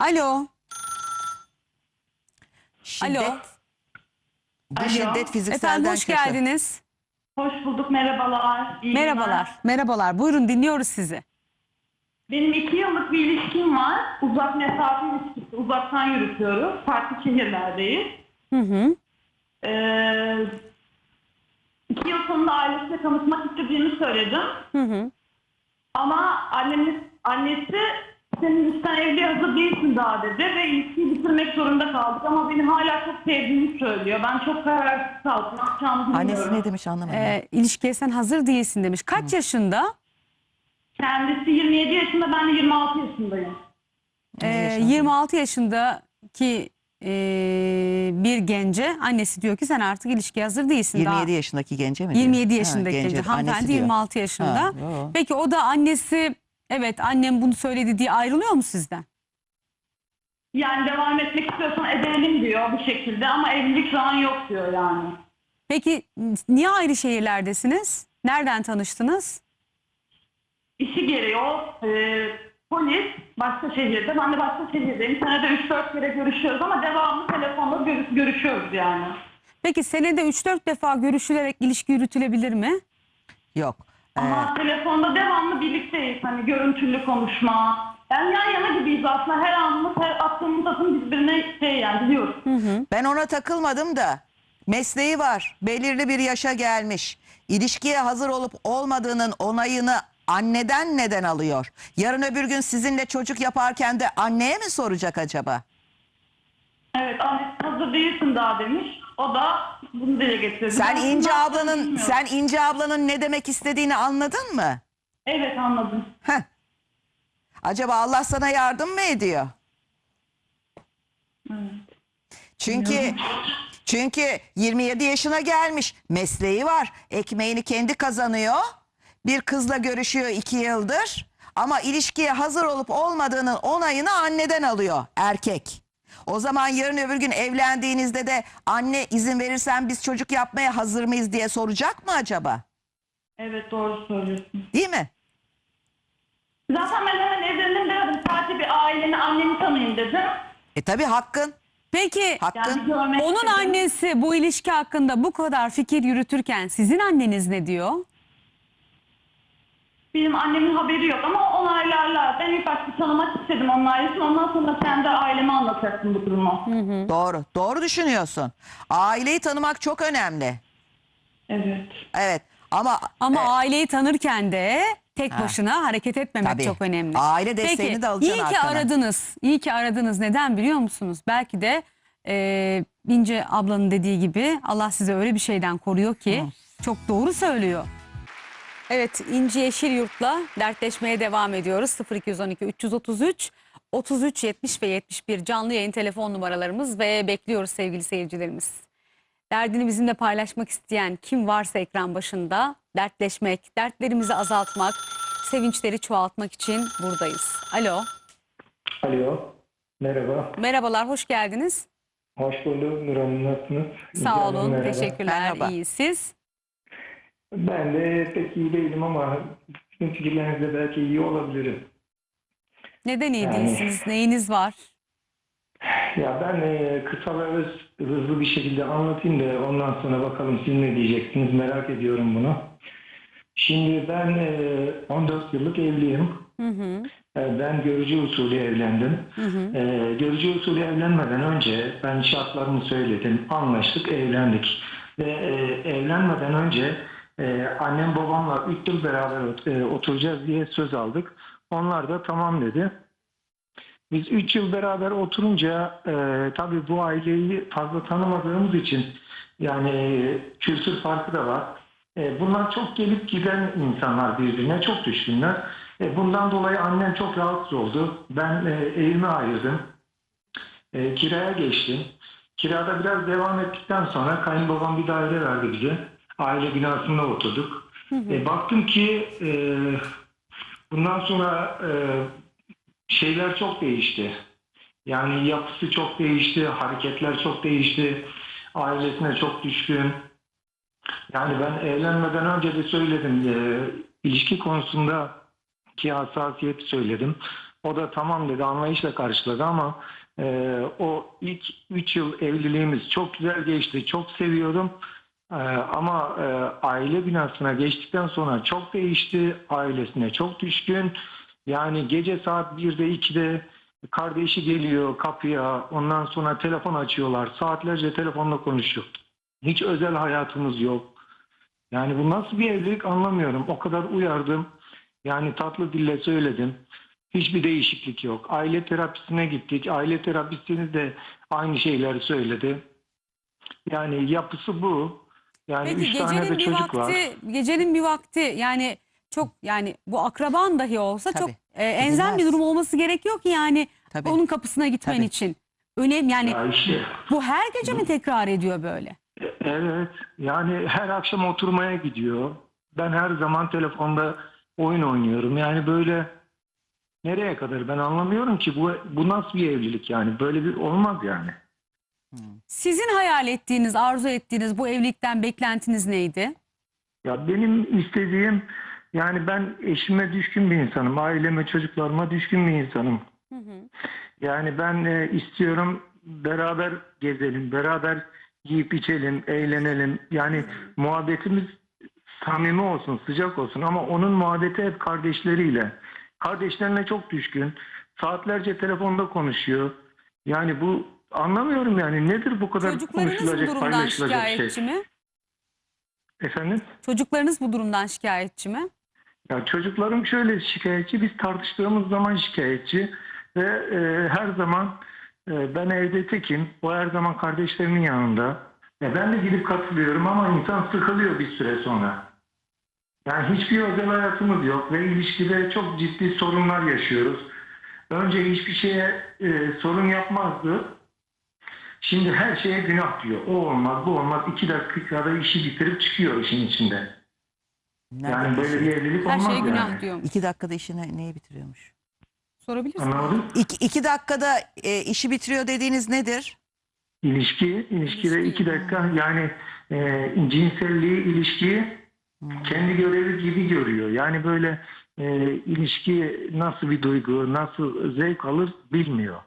Alo. Şiddet, Alo. Bu Alo. şiddet fizikselden Efendim hoş kötü. geldiniz. Hoş bulduk, merhabalar. iyi Merhabalar. günler. Merhabalar. Buyurun dinliyoruz sizi. Benim iki yıllık bir ilişkim var. Uzak mesafe ilişkisi, uzaktan yürütüyoruz. Farklı şehirlerdeyiz. Hı hı. Ee, iki yıl sonunda ailesiyle tanışmak istediğimi söyledim. Hı hı. Ama annemiz, annesi senin sen evli hazır değilsin daha dedi ve ilişkiyi bitirmek zorunda kaldık. Ama beni hala çok sevdiğini söylüyor. Ben çok kararsız kaldım. Ne yapacağımı bilmiyorum. Annesi ne demiş anlamadım. Ee, ilişkiye sen hazır değilsin demiş. Kaç yaşında? Kendisi 27 yaşında, ben de 26 yaşındayım. Ee, yaşında? 26 yaşındaki ee, bir gence annesi diyor ki sen artık ilişkiye hazır değilsin. 27 daha. yaşındaki gence mi? diyor? 27 Ha, yaşındaki gence, annesi Hanımefendi diyor. 26 yaşında. Ha, yo. Peki o da annesi evet annem bunu söyledi diye ayrılıyor mu sizden? Yani devam etmek istiyorsan edelim diyor bu şekilde ama evlilik şu an yok diyor yani. Peki niye ayrı şehirlerdesiniz? Nereden tanıştınız? İşi gereği o e, polis başka şehirde ben de başka şehirdeyim. Senede 3-4 kere görüşüyoruz ama devamlı telefonla görüş, görüşüyoruz yani. Peki senede 3-4 defa görüşülerek ilişki yürütülebilir mi? Yok. Ama telefonda devamlı birlikteyiz hani görüntülü konuşma. Yani yan yana gibiyiz aslında her anımız her attığımız adım birbirine şey yani biliyoruz. ben ona takılmadım da mesleği var. Belirli bir yaşa gelmiş. İlişkiye hazır olup olmadığının onayını anneden neden alıyor? Yarın öbür gün sizinle çocuk yaparken de anneye mi soracak acaba? Evet annesi hazır değilsin daha demiş. O da bunu dile getirdi. Sen Ben İnce ablanın bilmiyorum. sen İnce ablanın ne demek istediğini anladın mı? Evet anladım. Heh. Acaba Allah sana yardım mı ediyor? Çünkü çünkü 27 yaşına gelmiş, mesleği var, ekmeğini kendi kazanıyor. Bir kızla görüşüyor iki yıldır ama ilişkiye hazır olup olmadığının onayını anneden alıyor erkek. O zaman yarın öbür gün evlendiğinizde de anne izin verirsen biz çocuk yapmaya hazır mıyız diye soracak mı acaba? Evet doğru söylüyorsun. Değil mi? Zaten ben hemen evlendim demedim. Sadece bir aileni, annemi tanıyayım dedim. E tabi hakkın, Peki hakkın. Yani görmek onun istedim. annesi bu ilişki hakkında bu kadar fikir yürütürken sizin anneniz ne diyor? Benim annemin haberi yok ama onaylarlar. Ben ilk başta tanımak istedim onun ailesini. Ondan sonra kendi aileme anlatacaktım bu durumu. Doğru, doğru düşünüyorsun. Aileyi tanımak çok önemli. Evet. Evet ama Ama e, aileyi tanırken de tek Ha. başına hareket etmemek Tabii. çok önemli. Aile desteğini Peki, de alacaksın iyi ki arkana. aradınız. İyi ki aradınız. Neden biliyor musunuz? Belki de e, İnce ablanın dediği gibi Allah size öyle bir şeyden koruyor ki çok doğru söylüyor. Evet İnci Yeşilyurt'la dertleşmeye devam ediyoruz. 0212 333 33 70 ve 71 canlı yayın telefon numaralarımız ve bekliyoruz sevgili seyircilerimiz. Derdini bizimle paylaşmak isteyen kim varsa ekran başında dertleşmek, dertlerimizi azaltmak, sevinçleri çoğaltmak için buradayız. Alo, Alo. Merhaba. merhabalar, hoş geldiniz. Hoş bulduk Nur Hanım. Nasılsınız? Sağ olun, merhaba. teşekkürler, Merhaba. iyi. Siz? Ben de pek iyi değilim ama sizin fikirlerinizle belki iyi olabilirim. Neden iyi Yani- değilsiniz? Neyiniz var? Ya ben e, kısa ve öz, hızlı bir şekilde anlatayım da ondan sonra bakalım siz ne diyeceksiniz merak ediyorum bunu. Şimdi ben e, 14 yıllık evliyim. Hı hı, E, Ben görücü usulü evlendim. hı hı. Ee, görücü usulü evlenmeden önce ben şartlarımı söyledim, anlaştık, evlendik. Ve e, evlenmeden önce e, annem babamla 3 yıl beraber e, oturacağız diye söz aldık. Onlar da tamam dedi. Biz 3 yıl beraber oturunca e, tabii bu aileyi fazla tanımadığımız için yani kültür farkı da var. E, bunlar çok gelip giden insanlar birbirine çok düşkünler. E, bundan dolayı annem çok rahatsız oldu. Ben e, evimi ayırdım. E, kiraya geçtim. Kirada biraz devam ettikten sonra kayınbabam bir daire verdi bize. Aile binasında oturduk. E, baktım ki e, bundan sonra e, şeyler çok değişti. Yani yapısı çok değişti, hareketler çok değişti. Ailesine çok düşkün. Yani ben evlenmeden önce de söyledim. E, ilişki konusunda ki hassasiyeti söyledim. O da tamam dedi anlayışla karşıladı ama e, o ilk 3 yıl evliliğimiz çok güzel geçti. Çok seviyorum. E, ama e, aile binasına geçtikten sonra çok değişti. Ailesine çok düşkün. Yani gece saat 1'de 2'de kardeşi geliyor kapıya. Ondan sonra telefon açıyorlar. Saatlerce telefonla konuşuyor. Hiç özel hayatımız yok. Yani bu nasıl bir evlilik anlamıyorum. O kadar uyardım. Yani tatlı dille söyledim. Hiçbir değişiklik yok. Aile terapisine gittik. Aile terapistiniz de aynı şeyleri söyledi. Yani yapısı bu. Yani Peki üç tane de gecenin bir çocuk var. vakti, gecenin bir vakti yani çok yani bu akraban dahi olsa çok Tabii. e, enzel bir Gidilmez. durum olması gerekiyor ki yani Tabii. onun kapısına gitmen Tabii. için. Önemli yani Ya işte, bu her gece mi tekrar ediyor böyle? evet. Yani her akşam oturmaya gidiyor. Ben her zaman telefonda oyun oynuyorum. Yani böyle nereye kadar ben anlamıyorum ki bu bu nasıl bir evlilik yani böyle bir olmaz yani. Sizin hayal ettiğiniz, arzu ettiğiniz bu evlilikten beklentiniz neydi? Ya benim istediğim yani ben eşime düşkün bir insanım. Aileme, çocuklarıma düşkün bir insanım. Yani ben e, istiyorum beraber gezelim, beraber yiyip içelim, eğlenelim. Yani muhabbetimiz samimi olsun, sıcak olsun ama onun muhabbeti hep kardeşleriyle. Kardeşlerine çok düşkün. Saatlerce telefonda konuşuyor. Yani bu anlamıyorum yani nedir bu kadar Çocuklarınız bu konuşulacak, durumdan paylaşılacak şikayetçi şey. mi? Efendim? Çocuklarınız bu durumdan şikayetçi mi? Ya çocuklarım şöyle şikayetçi, biz tartıştığımız zaman şikayetçi ve e, her zaman e, ben evde tekim, o her zaman kardeşlerimin yanında. Ya ben de gidip katılıyorum ama insan sıkılıyor bir süre sonra. Yani hiçbir özel hayatımız yok ve ilişkide çok ciddi sorunlar yaşıyoruz. Önce hiçbir şeye e, sorun yapmazdı. Şimdi her şeye günah diyor. O olmaz, bu olmaz. İki dakikada işi bitirip çıkıyor işin içinde. Yani böyle bir evlilik Her olmaz şeye günah yani. diyormuş. İki dakikada işini neyi bitiriyormuş? Sorabilirsiniz. Anladın? İki, iki dakikada e, işi bitiriyor dediğiniz nedir? İlişki, ilişkide İlişki. iki dakika yani e, cinselliği ilişkiyi kendi görevi gibi görüyor. Yani böyle e, ilişki nasıl bir duygu, nasıl zevk alır bilmiyor.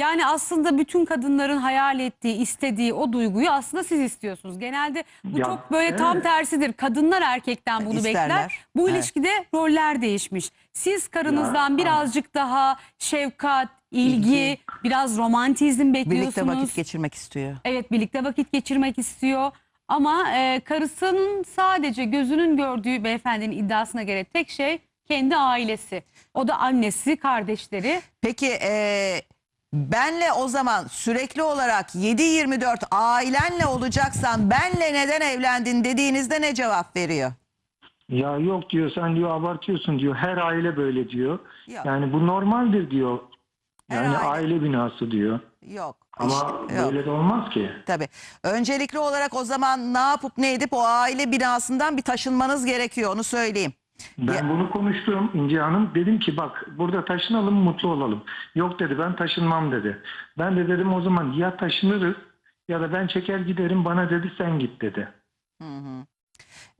Yani aslında bütün kadınların hayal ettiği, istediği o duyguyu aslında siz istiyorsunuz. Genelde bu Ya, çok böyle tam evet. tersidir. Kadınlar erkekten bunu İsterler. bekler. Bu Evet. ilişkide roller değişmiş. Siz karınızdan birazcık daha şefkat, ilgi, İlgi. biraz romantizm bekliyorsunuz. Birlikte vakit geçirmek istiyor. Evet birlikte vakit geçirmek istiyor. Ama e, karısının sadece gözünün gördüğü beyefendinin iddiasına göre tek şey kendi ailesi. O da annesi, kardeşleri. Peki e, benle o zaman sürekli olarak 7-24 ailenle olacaksan benle neden evlendin dediğinizde ne cevap veriyor? Ya yok diyor sen diyor abartıyorsun diyor. Her aile böyle diyor. Yok. Yani bu normaldir diyor. Her Yani aile. aile binası diyor. Yok. Ama işte, yok. böyle de olmaz ki. Tabii. Öncelikli olarak o zaman ne yapıp ne edip o aile binasından bir taşınmanız gerekiyor onu söyleyeyim. Ben Ya- bunu konuştum İnce Hanım. Dedim ki bak burada taşınalım mutlu olalım. Yok dedi ben taşınmam dedi. Ben de dedim o zaman ya taşınırız ya da ben çeker giderim bana dedi sen git dedi.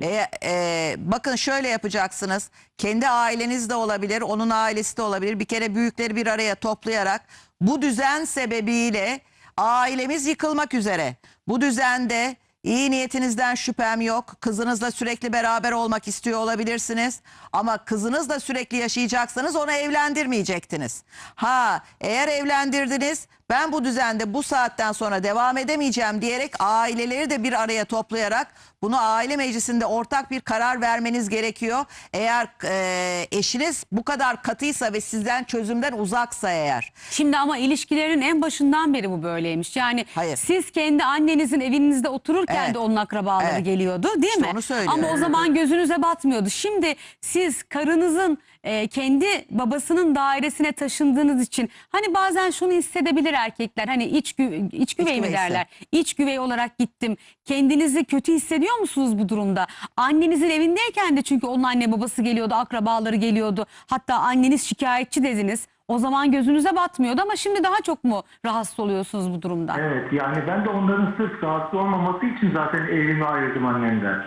E, e, bakın şöyle yapacaksınız. Kendi aileniz de olabilir, onun ailesi de olabilir. Bir kere büyükleri bir araya toplayarak bu düzen sebebiyle ailemiz yıkılmak üzere. Bu düzende iyi niyetinizden şüphem yok. Kızınızla sürekli beraber olmak istiyor olabilirsiniz. Ama kızınızla sürekli yaşayacaksanız onu evlendirmeyecektiniz. Ha eğer evlendirdiniz ben bu düzende bu saatten sonra devam edemeyeceğim diyerek aileleri de bir araya toplayarak bunu aile meclisinde ortak bir karar vermeniz gerekiyor. Eğer e, eşiniz bu kadar katıysa ve sizden çözümden uzaksa eğer. Şimdi ama ilişkilerin en başından beri bu böyleymiş. Yani Hayır. siz kendi annenizin evinizde otururken Evet. de onun akrabaları Evet. geliyordu değil İşte mi? onu söylüyorum. Ama o zaman gözünüze batmıyordu. Şimdi siz karınızın e, kendi babasının dairesine taşındığınız için hani bazen şunu hissedebilir erkekler hani iç, gü, iç güvey mi derler? İç güvey olarak gittim. Kendinizi kötü hissediyor musunuz bu durumda? Annenizin evindeyken de çünkü onun anne babası geliyordu, akrabaları geliyordu. Hatta anneniz şikayetçi dediniz. O zaman gözünüze batmıyordu ama şimdi daha çok mu rahatsız oluyorsunuz bu durumdan? Evet yani ben de onların sırf rahatsız olmaması için zaten evimi ayırdım annemden.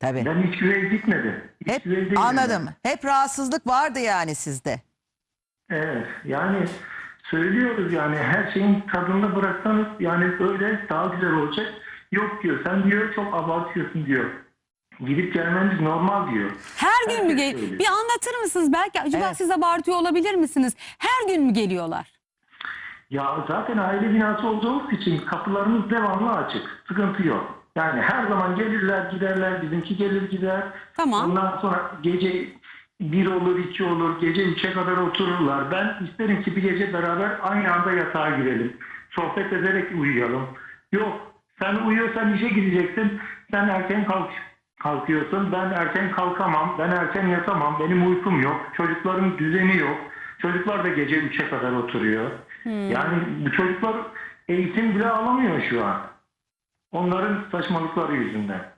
Tabii. Ben hiç güvey gitmedim. Hep anladım. ben. Hep rahatsızlık vardı yani sizde. Evet yani söylüyoruz yani her şeyin tadında bıraksanız yani böyle daha güzel olacak. Yok diyor sen diyor çok abartıyorsun diyor. Gidip gelmeniz normal diyor. Her gün mü Herkes gel? söylüyor. Bir anlatır mısınız? Belki acaba Evet. siz abartıyor olabilir misiniz? Her gün mü geliyorlar? Ya zaten aile binası olduğumuz için kapılarımız devamlı açık. Sıkıntı yok. Yani her zaman gelirler giderler. Bizimki gelir gider. Tamam. Ondan sonra gece bir olur iki olur. Gece üçe kadar otururlar. Ben isterim ki bir gece beraber aynı anda yatağa girelim. Sohbet ederek uyuyalım. Yok. Sen uyuyorsan işe gideceksin. Sen erken kalk kalkıyorsun. Ben erken kalkamam. Ben erken yatamam. Benim uykum yok. Çocukların düzeni yok. Çocuklar da gece 3'e kadar oturuyor. Yani bu çocuklar eğitim bile alamıyor şu an. Onların saçmalıkları yüzünden.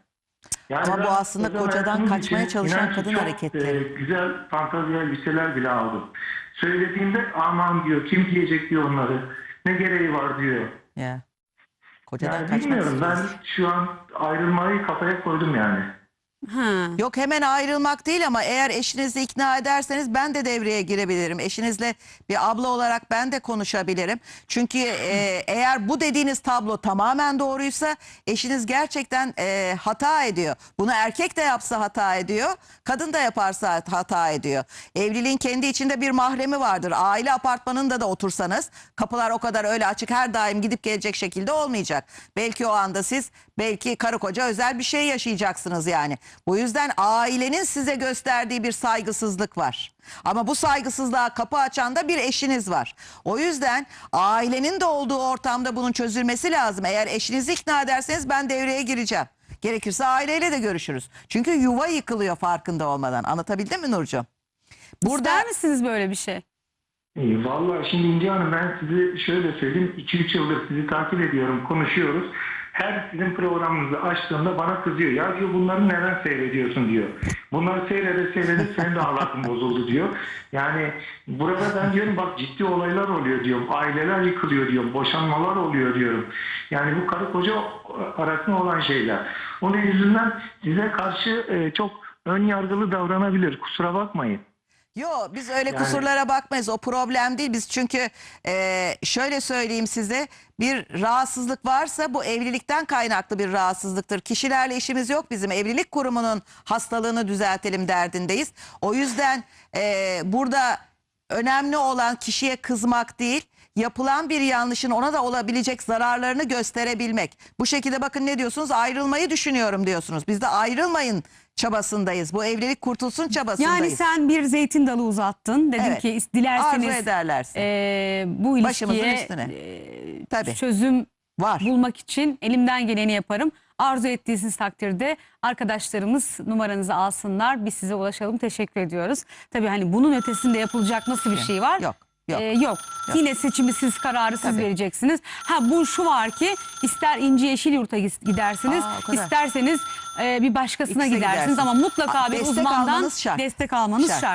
Yani Ama bu aslında kocadan kaçmaya için çalışan kadın çok, hareketleri. e, güzel fantazi elbiseler bile aldım. Söylediğimde aman diyor kim giyecek diyor onları. Ne gereği var diyor. Ya. Kocadan Yani kaçmak bilmiyorum ben şu an ayrılmayı kafaya koydum yani. Ha. Yok hemen ayrılmak değil ama eğer eşinizi ikna ederseniz ben de devreye girebilirim. Eşinizle bir abla olarak ben de konuşabilirim. Çünkü e, eğer bu dediğiniz tablo tamamen doğruysa eşiniz gerçekten e, hata ediyor. Bunu erkek de yapsa hata ediyor, kadın da yaparsa hata ediyor. Evliliğin kendi içinde bir mahremi vardır. Aile apartmanında da otursanız kapılar o kadar öyle açık her daim gidip gelecek şekilde olmayacak. Belki o anda siz belki karı koca özel bir şey yaşayacaksınız yani. Bu yüzden ailenin size gösterdiği bir saygısızlık var. Ama bu saygısızlığa kapı açan da bir eşiniz var. O yüzden ailenin de olduğu ortamda bunun çözülmesi lazım. Eğer eşinizi ikna ederseniz ben devreye gireceğim. Gerekirse aileyle de görüşürüz. Çünkü yuva yıkılıyor farkında olmadan. Anlatabildim mi Nurcuğum? Burada İster misiniz böyle bir şey? İyi, Vallahi şimdi İnci Hanım ben sizi şöyle söyleyeyim. 2-3 yıldır sizi takip ediyorum, konuşuyoruz. Her sizin programınızı açtığımda bana kızıyor. Ya diyor bunları neden seyrediyorsun diyor. Bunları seyrede seyrede senin de ahlakın bozuldu diyor. Yani burada ben diyorum bak ciddi olaylar oluyor diyorum. Aileler yıkılıyor diyorum. Boşanmalar oluyor diyorum. Yani bu karı koca arasında olan şeyler. Onun yüzünden size karşı e, çok ön yargılı davranabilir. Kusura bakmayın. Yo biz öyle Yani- kusurlara bakmayız. O problem değil. Biz çünkü e, şöyle söyleyeyim size bir rahatsızlık varsa bu evlilikten kaynaklı bir rahatsızlıktır. Kişilerle işimiz yok bizim. Evlilik kurumunun hastalığını düzeltelim derdindeyiz. O yüzden e, burada önemli olan kişiye kızmak değil yapılan bir yanlışın ona da olabilecek zararlarını gösterebilmek. Bu şekilde bakın ne diyorsunuz ayrılmayı düşünüyorum diyorsunuz. Biz de ayrılmayın çabasındayız. Bu evlilik kurtulsun çabasındayız. Yani sen bir zeytin dalı uzattın. Dedin Evet. ki Arzu dilerseniz ederlerse. e, bu Başımızın ilişkiye üstüne. e, Tabii. çözüm Var. bulmak için elimden geleni yaparım. Arzu ettiğiniz takdirde arkadaşlarımız numaranızı alsınlar. Biz size ulaşalım. Teşekkür ediyoruz. Tabii hani bunun ötesinde yapılacak nasıl bir şey var? Yok, yok. Ee, yok. Yine seçimi siz kararı siz Tabii. vereceksiniz. Ha bu şu var ki ister İnci Yeşil Yurt'a gis- gidersiniz, Aa, o kadar. isterseniz e, bir başkasına İkisine gidersiniz gidersiniz. ama mutlaka Aa, bir destek uzmandan almanız şart. destek almanız Şart. şart.